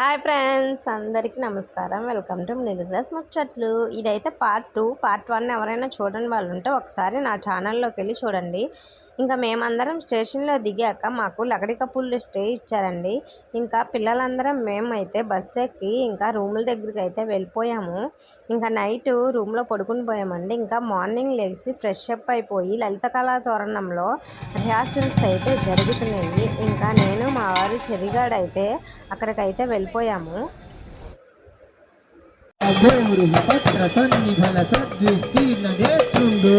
Hi friends అందరికీ నమస్కారం. Welcome to నిలుగ్రాస్ ముచ్చట్లు. ఇదైతే పార్ట్ టూ పార్ట్ వన్ ఎవరైనా చూడని వాళ్ళు ఉంటే ఒకసారి నా ఛానల్లోకి వెళ్ళి చూడండి. ఇంకా మేమందరం స్టేషన్లో దిగాక మాకు లకడికప్పులు స్టే ఇచ్చారండి. ఇంకా పిల్లలందరం మేమైతే బస్సు ఎక్కి ఇంకా రూముల దగ్గరికి అయితే వెళ్ళిపోయాము. ఇంకా నైట్ రూమ్లో పడుకుని పోయామండి. ఇంకా మార్నింగ్ లేచి ఫ్రెష్ అప్ అయిపోయి లలిత కళా తోరణంలో రిహార్సల్స్ అయితే జరుగుతున్నాయి. ఇంకా నేను మా వారు చెరిగాడైతే అక్కడికైతే వెళ్ళి వెళ్ళిపోయాము. అఘోరు పత్ర సన్నిధన సద్విస్తీర్ణ నేత్రుండు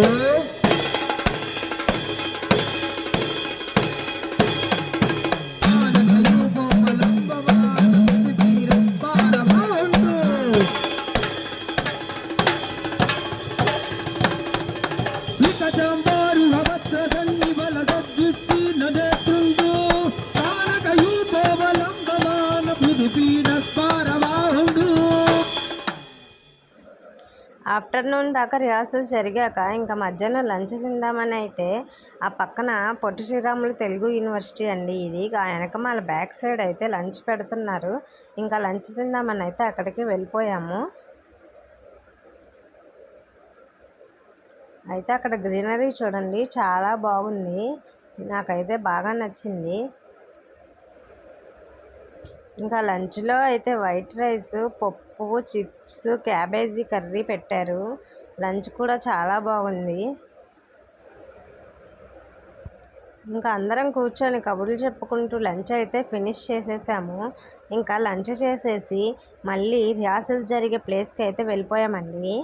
ఆఫ్టర్నూన్ దాకా రిహార్సల్ జరిగాక ఇంకా మధ్యాహ్నం లంచ్ తిందామని అయితే ఆ పక్కన పొట్టి శ్రీరాములు తెలుగు యూనివర్సిటీ అండి. ఇది ఆ వెనకమాల బ్యాక్ సైడ్ అయితే లంచ్ పెడుతున్నారు. ఇంకా లంచ్ తిందామని అయితే అక్కడికి వెళ్ళిపోయాము. అయితే అక్కడ గ్రీనరీ చూడండి చాలా బాగుంది. నాకైతే బాగా నచ్చింది. ఇంకా లంచ్లో అయితే వైట్ రైస్ పప్పు చిప్స్ క్యాబేజీ కర్రీ పెట్టారు. లంచ్ కూడా చాలా బాగుంది. ఇంకా అందరం కూర్చొని కబుర్లు చెప్పుకుంటూ లంచ్ అయితే ఫినిష్ చేసేసాము. ఇంకా లంచ్ చేసేసి మళ్ళీ రిహార్సల్స్ జరిగే ప్లేస్కి అయితే వెళ్ళిపోయామండి.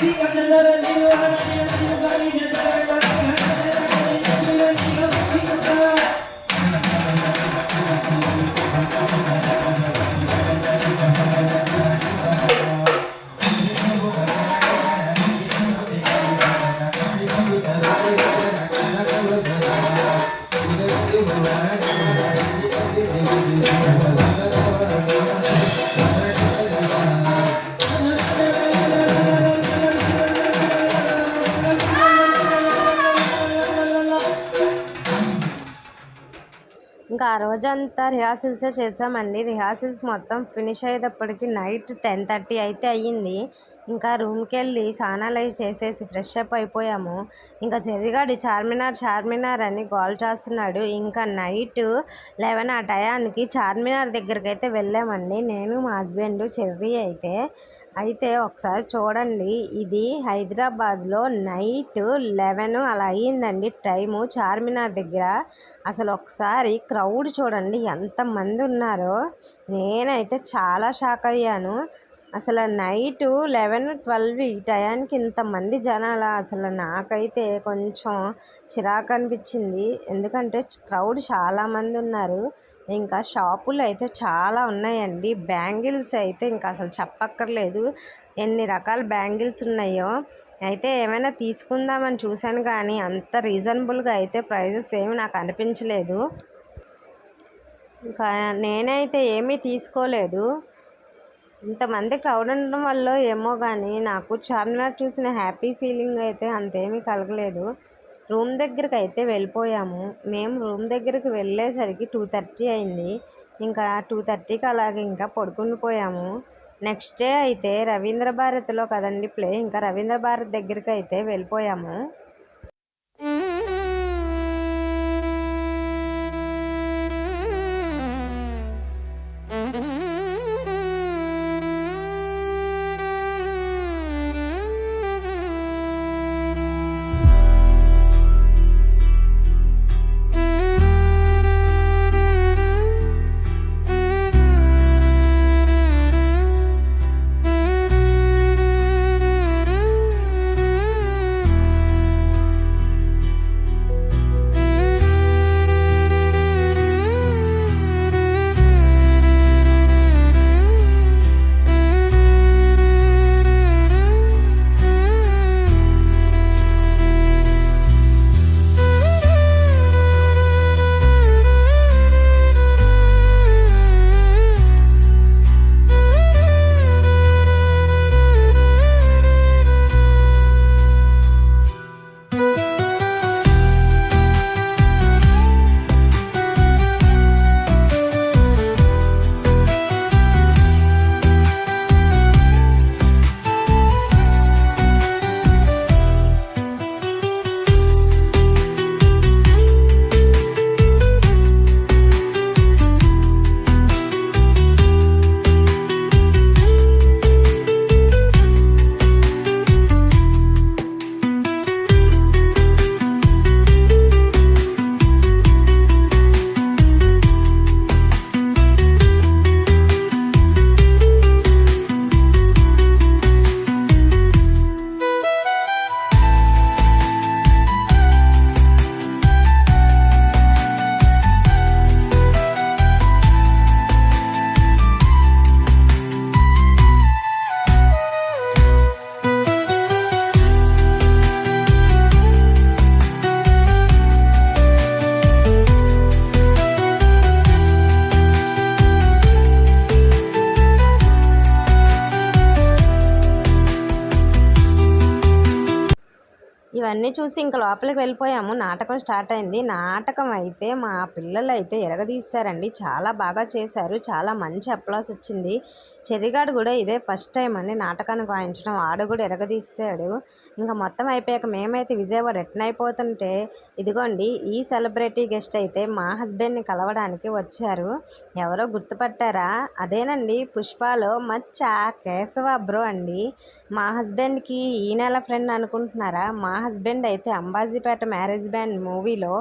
ಗಾಡಿ ಬಂದದರ ನೀವು ಗಾಡಿ ಬಂದದರ ఇంకా ఆ రోజంతా రిహార్సల్సే చేసామండి రిహార్సల్స్ మొత్తం ఫినిష్ అయ్యేటప్పటికి నైట్ టెన్ థర్టీ అయితే అయ్యింది. ఇంకా రూమ్కి వెళ్ళి సానా అవి చేసేసి ఫ్రెష్ అప్ అయిపోయాము. ఇంకా చెర్రిగాడు చార్మినార్ చార్మినార్ అని గోల్ చేస్తున్నాడు. ఇంకా నైట్ లెవెన్ ఆ టయానికి చార్మినార్ దగ్గరికి అయితే వెళ్ళామండి. నేను మా హస్బెండ్ చెర్రీ అయితే. అయితే ఒకసారి చూడండి ఇది హైదరాబాద్లో నైట్ లెవెన్ అలా అయ్యిందండి టైము చార్మినార్ దగ్గర. అసలు ఒకసారి క్రౌడ్ చూడండి ఎంతమంది ఉన్నారో. నేనైతే చాలా షాక్ అయ్యాను. అసలు నైట్ లెవెన్ ట్వెల్వ్ ఈ టయానికి ఇంతమంది జనాల? అసలు నాకైతే కొంచెం చిరాకు అనిపించింది. ఎందుకంటే క్రౌడ్ చాలామంది ఉన్నారు. ఇంకా షాపులు అయితే చాలా ఉన్నాయండి. బ్యాంగిల్స్ అయితే ఇంకా అసలు చెప్పక్కర్లేదు. ఎన్ని రకాల బ్యాంగిల్స్ ఉన్నాయో. అయితే ఏమైనా తీసుకుందామని చూశాను కానీ అంత రీజనబుల్గా అయితే ప్రైజెస్ ఏమి నాకు అనిపించలేదు. ఇంకా నేనైతే ఏమీ తీసుకోలేదు. ఇంతమంది క్రౌడ్ ఉండడం వల్ల ఏమో కానీ నాకు చార్మినార్ చూసిన హ్యాపీ ఫీలింగ్ అయితే అంతేమీ కలగలేదు. రూమ్ దగ్గరికి అయితే వెళ్ళిపోయాము. మేము రూమ్ దగ్గరికి వెళ్ళేసరికి టూ థర్టీ అయింది. ఇంకా టూ థర్టీకి అలాగే ఇంకా పడుకుని పోయాము. నెక్స్ట్ డే అయితే రవీంద్ర భారతిలో కదండి ప్లే ఇంకా రవీంద్ర భారత్ దగ్గరికి అయితే వెళ్ళిపోయాము. ఇవన్నీ చూసి ఇంకా లోపలికి వెళ్ళిపోయాము. నాటకం స్టార్ట్ అయింది. నాటకం అయితే మా పిల్లలు అయితే ఎరగదీశారండి. చాలా బాగా చేశారు. చాలా మంచి అప్లాస్ వచ్చింది. చెర్రిగాడు కూడా ఇదే ఫస్ట్ టైం అండి నాటకానికి వాయించడం. వాడు కూడా ఎరగదీశాడు. ఇంకా మొత్తం అయిపోయాక మేమైతే విజయవాడ రిటర్న్ అయిపోతుంటే ఇదిగోండి ఈ సెలబ్రిటీ గెస్ట్ అయితే మా హస్బెండ్ని కలవడానికి వచ్చారు. ఎవరో గుర్తుపట్టారా? అదేనండి పుష్పలో మచ్చ కేశవ బ్రో అండి. మా హస్బెండ్కి ఈ నెల ఫ్రెండ్ అనుకుంటున్నారా? మా హస్బెండ్ హస్బెండ్ అయితే అంబాజీపేట మ్యారేజ్ బ్యాండ్ మూవీలో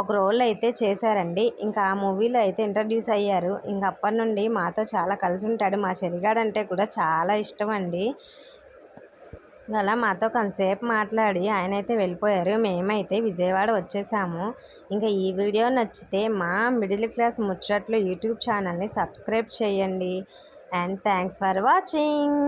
ఒక రోల్ అయితే చేశారండి. ఇంకా ఆ మూవీలో అయితే ఇంట్రడ్యూస్ అయ్యారు. ఇంక అప్పటి నుండి మాతో చాలా కలిసి ఉంటాడు. మా చెరిగాడంటే కూడా చాలా ఇష్టం అండి. అలా మాతో కొంతసేపు మాట్లాడి ఆయన అయితే వెళ్ళిపోయారు. మేమైతే విజయవాడ వచ్చేసాము. ఇంకా ఈ వీడియో నచ్చితే మా మిడిల్ క్లాస్ ముచ్చట్లు యూట్యూబ్ ఛానల్ని సబ్స్క్రైబ్ చేయండి. And thanks for watching.